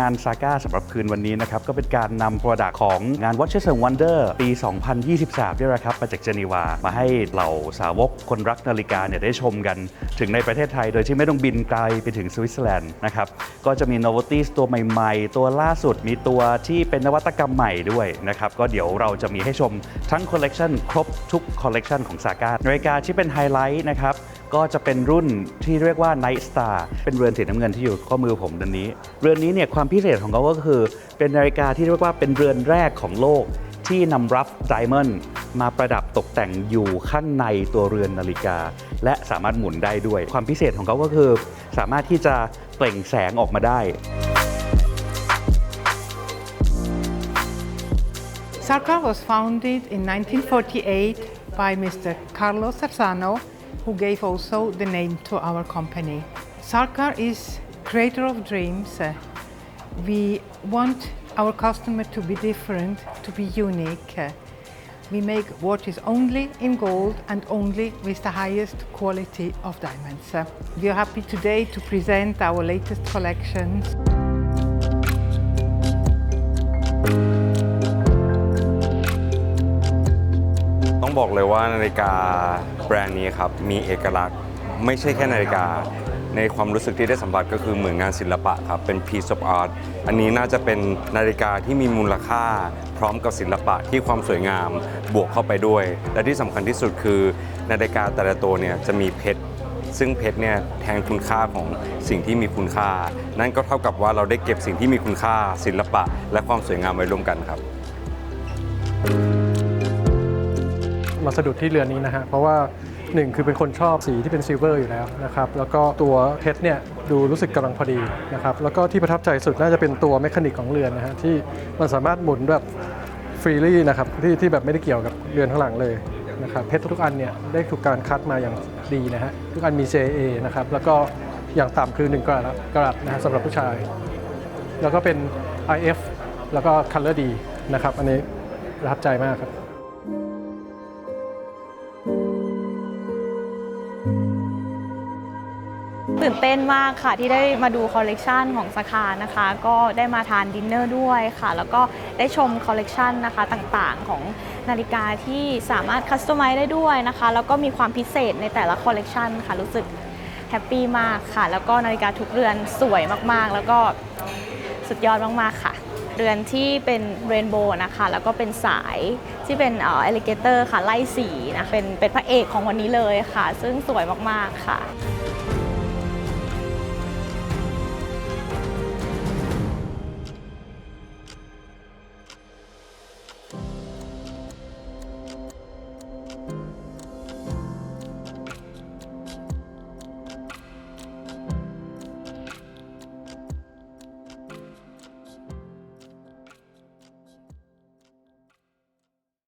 งานซาก้าสำหรับคืนวันนี้นะครับ ก็เป็นการนำ Product ของงาน Watches and Wonder ปี 2023นี่แหละครับ มาจากเจนีวา มาให้เหล่าสาวกคนรักนาฬิกาเนี่ยได้ชมกัน ถึงในประเทศไทย โดยที่ไม่ต้องบินไกลไปถึงสวิตเซอร์แลนด์นะครับ ก็จะมี novelties ตัวใหม่ๆ ตัวล่าสุดมีตัวที่เป็นนวัตกรรมใหม่ด้วยนะครับ ก็เดี๋ยวเราจะมีให้ชมทั้งคอลเลกชันครบทุกคอลเลกชันของซาก้านาฬิกาที่เป็นไฮไลท์นะครับ ก็จะเป็นรุ่นที่เรียกว่า Night Star เป็นเรือนสีน้ำเงินที่อยู่ข้อมือผมดันนี้ เรือนนี้เนี่ยความพิเศษของเขาก็คือ เป็นนาฬิกาที่เรียกว่าเป็นเรือนแรกของโลกที่นำรับไดมอนด์มาประดับตกแต่งอยู่ข้างในตัวเรือนนาฬิกา และสามารถหมุนได้ด้วย ความพิเศษของเขาก็คือ สามารถที่จะเปล่งแสงออกมาได้ Sarkar was founded in 1948 by Mr. Carlos Sarzano, who gave also the name to our company. Sarkar is creator of dreams. Uh, we want our customer to be different, to be unique. Uh, we make watches only in gold and only with the highest quality of diamonds. Uh, we are happy today to present our latest collections. บอกเลยว่านาฬิกาแบรนด์นี้ครับมีเอกลักษณ์ไม่ใช่แค่นาฬิกา ในความรู้สึกที่ได้สัมผัสก็คือเหมือนงานศิลปะครับ เป็น piece of art อันนี้น่าจะเป็นนาฬิกาที่มีมูลค่า พร้อมกับศิลปะที่ความสวยงามบวกเข้าไปด้วย และที่สำคัญที่สุดคือนาฬิกาแต่ละตัวเนี่ยจะมีเพชรซึ่งเพชรเนี่ยแทนคุณค่าของสิ่งที่มีคุณค่า นั่นก็เท่ากับว่าเราได้เก็บสิ่งที่มีคุณค่า ศิลปะ และความสวยงามไว้ร่วมกันครับ มาสะดุดที่เรือนนี้นะฮะเพราะว่าหนึ่งคือเป็นคนชอบสีที่เป็นซิลเวอร์อยู่แล้วนะครับแล้วก็ตัวเพชรเนี่ยดูรู้สึกกำลังพอดีนะครับแล้วก็ที่ประทับใจสุดน่าจะเป็นตัวแมคานิกของเรือนนะฮะที่มันสามารถหมุนแบบฟรีลี่นะครับที่ที่แบบไม่ได้เกี่ยวกับเรือนข้างหลังเลยนะครับเพชรทุกอันเนี่ยได้ถูกการคัดมาอย่างดีนะฮะทุกอันมี JA นะครับแล้วก็อย่างต่ำคือ 1 กรัตกรัตนะฮะสำหรับผู้ชาย แล้วก็เป็น IF แล้วก็ Color D นะครับอันนี้ประทับใจมากครับ ตื่นเต้นมากค่ะที่ได้มาดูคอลเลกชันของสาขานะคะ ก็ได้มาทานดินเนอร์ด้วยค่ะ แล้วก็ได้ชมคอลเลกชันนะคะต่างๆของนาฬิกาที่สามารถคัสตอมไมซ์ได้ด้วยนะคะ แล้วก็มีความพิเศษในแต่ละคอลเลกชันค่ะ รู้สึกแฮปปี้มากค่ะ แล้วก็นาฬิกาทุกเรือนสวยมากๆ แล้วก็สุดยอดมากๆค่ะ เรือนที่เป็นเรนโบว์นะคะแล้วก็เป็นสายที่เป็นเอ่อเอลิเกเตอร์ค่ะไล่สีนะเป็นเป็นพระเอกของวันนี้เลยค่ะ ซึ่งสวยมากๆค่ะ